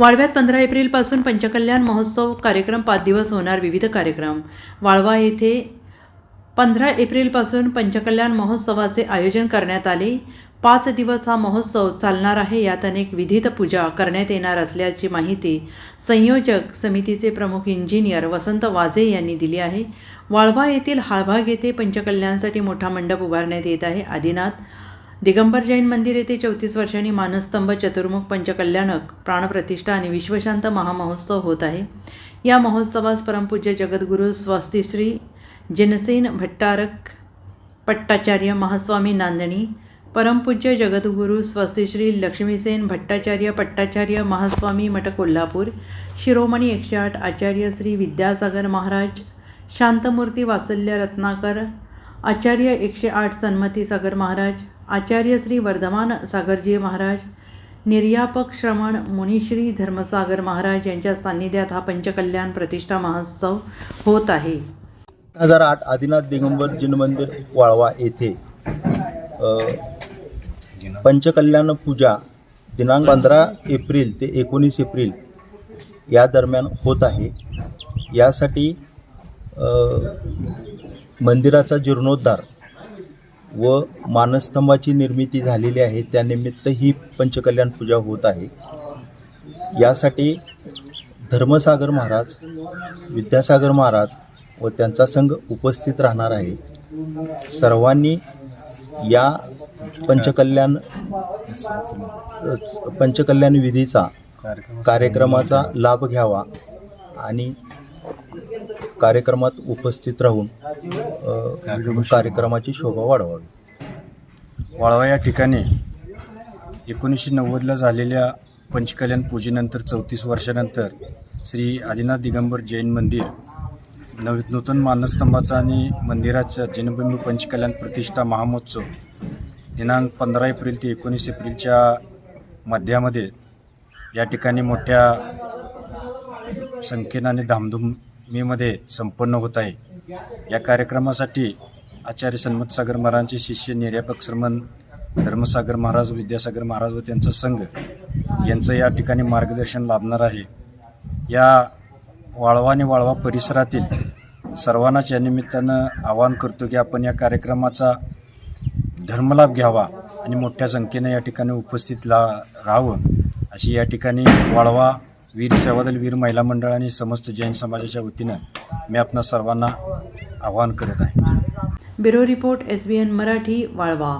वाळव्यात पंधरा एप्रिलपासून पंचकल्याण महोत्सव कार्यक्रम पाच दिवस होणार विविध कार्यक्रम. वाळवा येथे पंधरा एप्रिलपासून पंचकल्याण महोत्सवाचे आयोजन करण्यात आले. पाच दिवस हा महोत्सव चालणार आहे यात अनेक विधित पूजा करण्यात येणार असल्याची माहिती संयोजक समितीचे प्रमुख इंजिनियर वसंत वाजे यांनी दिली आहे. वाळवा येथील हाळभाग येथे पंचकल्याणसाठी मोठा मंडप उभारण्यात येत आहे. आदिनाथ दिगंबर जैन मंदिर येथे चौतीस वर्षांनी मानस्तंभ चतुर्मुख पंचकल्याणक प्राणप्रतिष्ठा आणि विश्वशांत महामहोत्सव होत आहे. या महोत्सवास परमपूज्य जगद्गुरू स्वस्तिश्री जिनसेन भट्टारक पट्टाचार्य महास्वामी नांदणी परमपूज्य जगद्गुरू स्वस्तिश्री लक्ष्मीसेन भट्टाचार्य पट्टाचार्य महास्वामी मठ कोल्हापूर शिरोमणी एकशे आठ आचार्य श्री विद्यासागर महाराज शांतमूर्ती वासल्य रत्नाकर आचार्य एकशे आठ सन्मती सागर महाराज आचार्य श्री वर्धमान सागरजी महाराज निर्यापक श्रवण मुनिश्री धर्मसागर महाराज यांच्या सान्निध्यात हा पंचकल्याण प्रतिष्ठा महोत्सव होत आहे. हजार आठ आदिनाथ दिगंबर जिन मंदिर वाळवा येथे पंचकल्याण पूजा दिनांक पंधरा एप्रिल ते एकोणीस एप्रिल या दरम्यान होत आहे. यासाठी मंदिराचा जीर्णोद्धार व मानस्तंभाची निर्मिती झालेली आहे. त्यानिमित्त ही पंचकल्याण पूजा होत आहे. यासाठी धर्मसागर महाराज विद्यासागर महाराज व त्यांचा संघ उपस्थित राहणार आहे. सर्वांनी या पंचकल्याण पंचकल्याण विधीचा कार्यक्रमाचा लाभ घ्यावा आणि कार्यक्रमात उपस्थित राहून अ, कार्यक्रमाची शोभा वाढवावी. वाळवा या ठिकाणी. एकोणीसशे नव्वदला झालेल्या पंचकल्याण पूजेनंतर चौतीस वर्षानंतर श्री आदिनाथ दिगंबर जैन मंदिर नव नूतन मानस्तंभाचा आणि मंदिराच्या जन्मभूमी पंचकल्याण प्रतिष्ठा महामहोत्सव दिनांक पंधरा एप्रिल ते एकोणीस एप्रिलच्या मध्यामध्ये या ठिकाणी मोठ्या संख्येनं आणि मेमध्ये संपन्न होत आहे. या कार्यक्रमासाठी आचार्य सन्मतसागर महाराजांचे शिष्य निर्यापक श्रमण धर्मसागर महाराज विद्यासागर महाराज व त्यांचा संघ यांचं या ठिकाणी मार्गदर्शन लाभणार आहे. या वाळवा आणि वाळवा परिसरातील सर्वांनाच या निमित्तानं आवाहन करतो की आपण या कार्यक्रमाचा धर्मलाभ घ्यावा आणि मोठ्या संख्येनं या ठिकाणी उपस्थित ला राहावं. अशी या ठिकाणी वाळवा वीर सेवादल वीर महिला मंडळ आणि समस्त जैन समाजाच्या वतीनं मी आपणा सर्वांना आवाहन करत आहे. Bureau report S B N Marathi Walwa.